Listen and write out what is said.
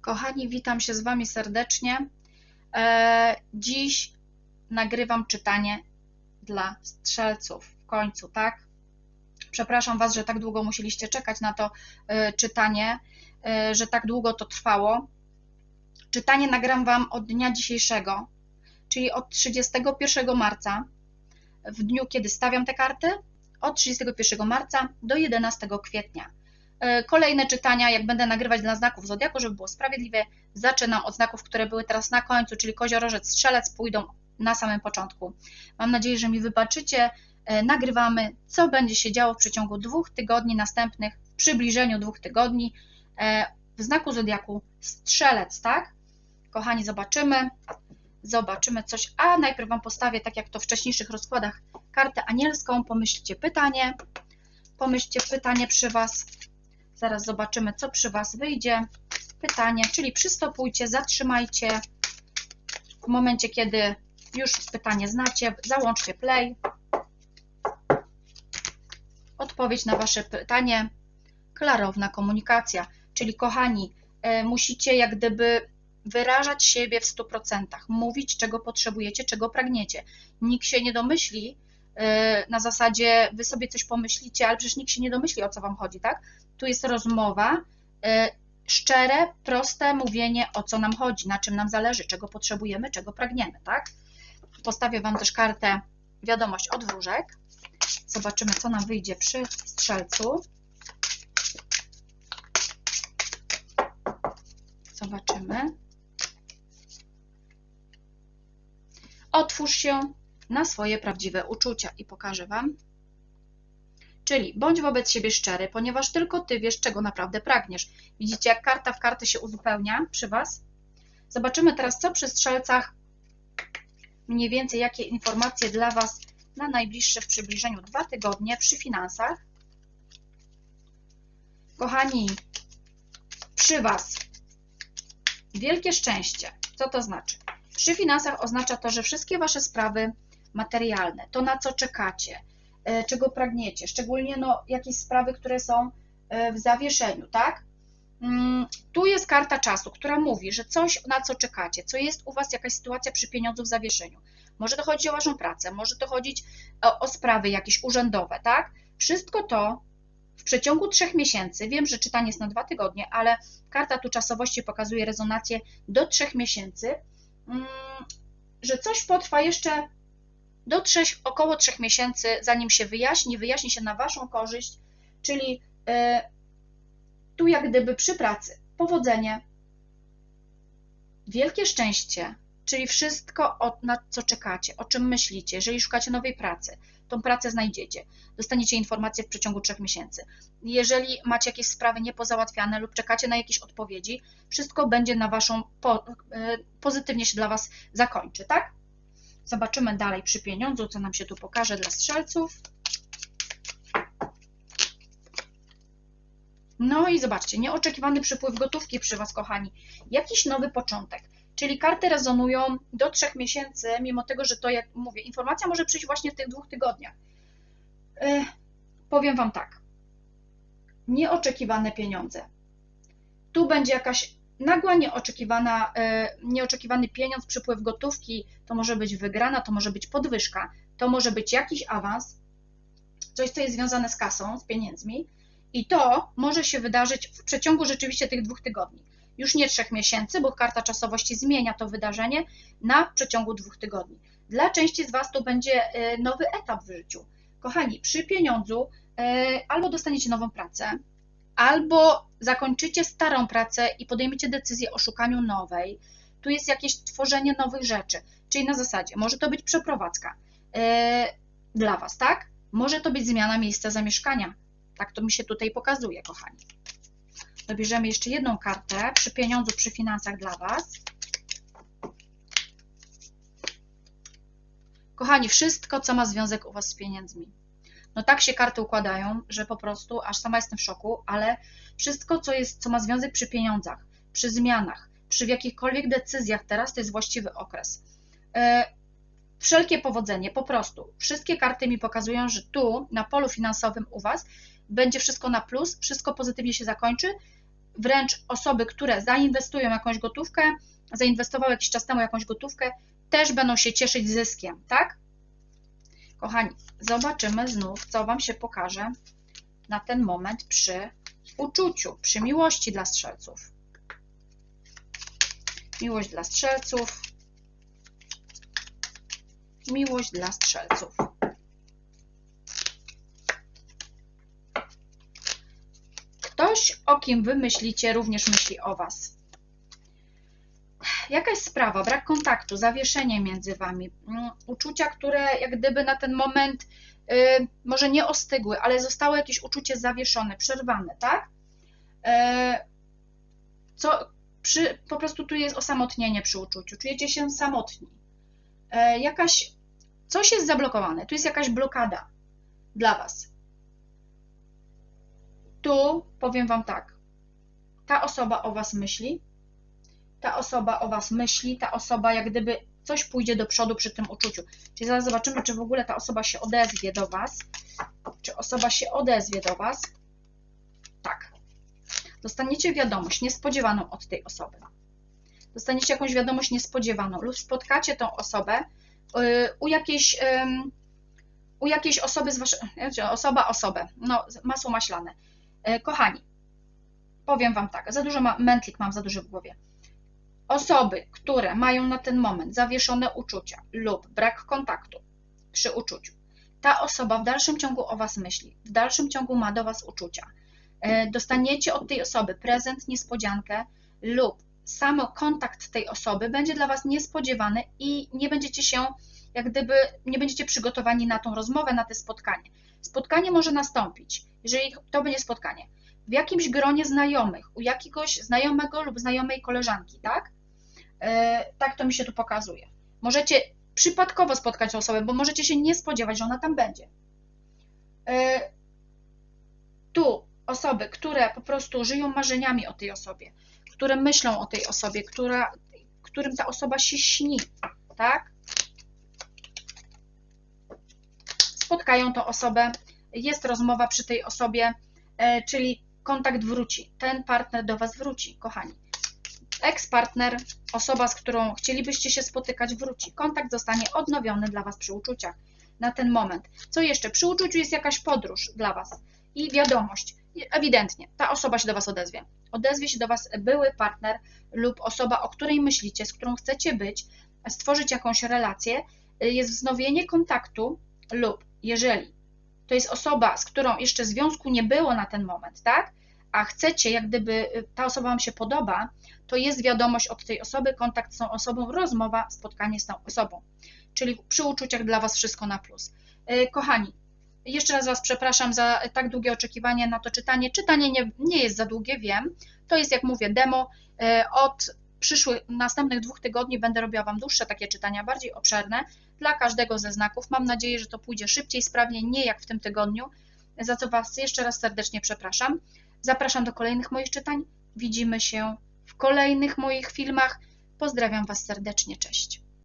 Kochani, witam się z Wami serdecznie. E, dziś nagrywam czytanie dla strzelców w końcu, tak? Przepraszam Was, że tak długo musieliście czekać na to e, czytanie, e, że tak długo to trwało. Czytanie nagram Wam od dnia dzisiejszego, czyli od 31 marca, w dniu, kiedy stawiam te karty, od 31 marca do 11 kwietnia. E, kolejne czytania, jak będę nagrywać dla znaków Zodiaku, żeby było sprawiedliwe, zaczynam od znaków, które były teraz na końcu, czyli koziorożec, strzelec, pójdą na samym początku. Mam nadzieję, że mi wybaczycie. E, nagrywamy, co będzie się działo w przeciągu dwóch tygodni następnych, w przybliżeniu dwóch tygodni e, w znaku Zodiaku strzelec, tak? Kochani, zobaczymy. Zobaczymy coś. A najpierw Wam postawię, tak jak to w wcześniejszych rozkładach, kartę anielską. Pomyślcie pytanie. Pomyślcie pytanie przy Was. Zaraz zobaczymy, co przy Was wyjdzie. Pytanie, czyli przystopujcie, zatrzymajcie. W momencie, kiedy już pytanie znacie, załączcie play. Odpowiedź na Wasze pytanie. Klarowna komunikacja. Czyli kochani, e, musicie jak gdyby wyrażać siebie w 100%, mówić, czego potrzebujecie, czego pragniecie. Nikt się nie domyśli, e, na zasadzie wy sobie coś pomyślicie, ale przecież nikt się nie domyśli, o co wam chodzi, tak? Tu jest rozmowa, e, szczere, proste mówienie, o co nam chodzi, na czym nam zależy, czego potrzebujemy, czego pragniemy, tak? Postawię wam też kartę wiadomość od wróżek. Zobaczymy, co nam wyjdzie przy strzelcu. Zobaczymy. Otwórz się na swoje prawdziwe uczucia i pokażę Wam. Czyli bądź wobec siebie szczery, ponieważ tylko Ty wiesz, czego naprawdę pragniesz. Widzicie, jak karta w kartę się uzupełnia przy Was? Zobaczymy teraz, co przy strzelcach, mniej więcej jakie informacje dla Was na najbliższe w przybliżeniu dwa tygodnie przy finansach. Kochani, przy Was wielkie szczęście. Co to znaczy? Przy finansach oznacza to, że wszystkie Wasze sprawy materialne, to na co czekacie, czego pragniecie, szczególnie no, jakieś sprawy, które są e, w zawieszeniu, tak? Mm, tu jest karta czasu, która mówi, że coś, na co czekacie, co jest u Was jakaś sytuacja przy pieniądzu w zawieszeniu. Może to chodzić o Waszą pracę, może to chodzić o, o sprawy jakieś urzędowe, tak? Wszystko to w przeciągu trzech miesięcy, wiem, że czytanie jest na dwa tygodnie, ale karta tu czasowości pokazuje rezonację do trzech miesięcy, mm, że coś potrwa jeszcze do około trzech miesięcy, zanim się wyjaśni, wyjaśni się na Waszą korzyść, czyli e, tu jak gdyby przy pracy powodzenie, wielkie szczęście, czyli wszystko, na co czekacie, o czym myślicie, jeżeli szukacie nowej pracy, tą pracę znajdziecie. Dostaniecie informacje w przeciągu trzech miesięcy. Jeżeli macie jakieś sprawy niepozałatwiane lub czekacie na jakieś odpowiedzi, wszystko będzie na waszą, po, e, pozytywnie się dla Was zakończy, tak? Zobaczymy dalej przy pieniądzu, co nam się tu pokaże dla strzelców. No i zobaczcie, nieoczekiwany przypływ gotówki przy Was, kochani. Jakiś nowy początek. Czyli karty rezonują do trzech miesięcy, mimo tego, że to, jak mówię, informacja może przyjść właśnie w tych dwóch tygodniach. Yy, powiem Wam tak. Nieoczekiwane pieniądze. Tu będzie jakaś nagła, nieoczekiwana, yy, nieoczekiwany pieniądz, przypływ gotówki, to może być wygrana, to może być podwyżka, to może być jakiś awans, coś, co jest związane z kasą, z pieniędzmi. I to może się wydarzyć w przeciągu rzeczywiście tych dwóch tygodni już nie trzech miesięcy, bo karta czasowości zmienia to wydarzenie na przeciągu dwóch tygodni. Dla części z Was to będzie e, nowy etap w życiu. Kochani, przy pieniądzu e, albo dostaniecie nową pracę, albo zakończycie starą pracę i podejmiecie decyzję o szukaniu nowej. Tu jest jakieś tworzenie nowych rzeczy, czyli na zasadzie może to być przeprowadzka e, dla Was, tak? Może to być zmiana miejsca zamieszkania. Tak to mi się tutaj pokazuje, kochani. Dobierzemy jeszcze jedną kartę przy pieniądzu, przy finansach dla Was. Kochani, wszystko, co ma związek u Was z pieniędzmi. No tak się karty układają, że po prostu aż sama jestem w szoku, ale wszystko, co jest, co ma związek przy pieniądzach, przy zmianach, przy jakichkolwiek decyzjach teraz, to jest właściwy okres. E, wszelkie powodzenie, po prostu. Wszystkie karty mi pokazują, że tu na polu finansowym u Was będzie wszystko na plus, wszystko pozytywnie się zakończy wręcz osoby, które zainwestują jakąś gotówkę, zainwestowały jakiś czas temu jakąś gotówkę, też będą się cieszyć zyskiem, tak? Kochani, zobaczymy znów, co Wam się pokaże na ten moment przy uczuciu, przy miłości dla strzelców. Miłość dla strzelców. Miłość dla strzelców. Ktoś, o kim wy myślicie, również myśli o was. Jakaś sprawa, brak kontaktu, zawieszenie między wami, mm, uczucia, które jak gdyby na ten moment y, może nie ostygły, ale zostało jakieś uczucie zawieszone, przerwane, tak? Y, co przy, po prostu tu jest osamotnienie przy uczuciu, czujecie się samotni. Y, jakaś, coś jest zablokowane, tu jest jakaś blokada dla was tu powiem Wam tak. Ta osoba o Was myśli, ta osoba o Was myśli, ta osoba jak gdyby coś pójdzie do przodu przy tym uczuciu. Czyli zaraz zobaczymy, czy w ogóle ta osoba się odezwie do Was. Czy osoba się odezwie do Was? Tak. Dostaniecie wiadomość niespodziewaną od tej osoby. Dostaniecie jakąś wiadomość niespodziewaną lub spotkacie tą osobę y, u jakiejś, u jakiejś osoby z waszej, osoba osobę, no masło maślane E, kochani, powiem Wam tak, za dużo ma, mętlik mam za duży w głowie. Osoby, które mają na ten moment zawieszone uczucia lub brak kontaktu przy uczuciu, ta osoba w dalszym ciągu o Was myśli, w dalszym ciągu ma do Was uczucia. E, dostaniecie od tej osoby prezent, niespodziankę lub sam kontakt tej osoby będzie dla Was niespodziewany i nie będziecie się, jak gdyby, nie będziecie przygotowani na tą rozmowę, na to spotkanie. Spotkanie może nastąpić, jeżeli to będzie spotkanie, w jakimś gronie znajomych, u jakiegoś znajomego lub znajomej koleżanki, tak? E, tak to mi się tu pokazuje. Możecie przypadkowo spotkać osobę, bo możecie się nie spodziewać, że ona tam będzie. E, tu osoby, które po prostu żyją marzeniami o tej osobie, które myślą o tej osobie, która, którym ta osoba się śni, tak? Spotkają tą osobę jest rozmowa przy tej osobie, e, czyli kontakt wróci. Ten partner do Was wróci, kochani. Ex-partner, osoba, z którą chcielibyście się spotykać, wróci. Kontakt zostanie odnowiony dla Was przy uczuciach na ten moment. Co jeszcze? Przy uczuciu jest jakaś podróż dla Was i wiadomość. Ewidentnie, ta osoba się do Was odezwie. Odezwie się do Was były partner lub osoba, o której myślicie, z którą chcecie być, stworzyć jakąś relację. Jest wznowienie kontaktu lub jeżeli to jest osoba, z którą jeszcze związku nie było na ten moment, tak? A chcecie, jak gdyby y, ta osoba Wam się podoba, to jest wiadomość od tej osoby, kontakt z tą osobą, rozmowa, spotkanie z tą osobą. Czyli przy uczuciach dla Was wszystko na plus. Y, kochani, jeszcze raz Was przepraszam za tak długie oczekiwanie na to czytanie. Czytanie nie, nie jest za długie, wiem. To jest, jak mówię, demo. Y, od przyszłych, następnych dwóch tygodni będę robiła Wam dłuższe takie czytania, bardziej obszerne, dla każdego ze znaków. Mam nadzieję, że to pójdzie szybciej, sprawniej, nie jak w tym tygodniu, za co Was jeszcze raz serdecznie przepraszam. Zapraszam do kolejnych moich czytań. Widzimy się w kolejnych moich filmach. Pozdrawiam Was serdecznie. Cześć.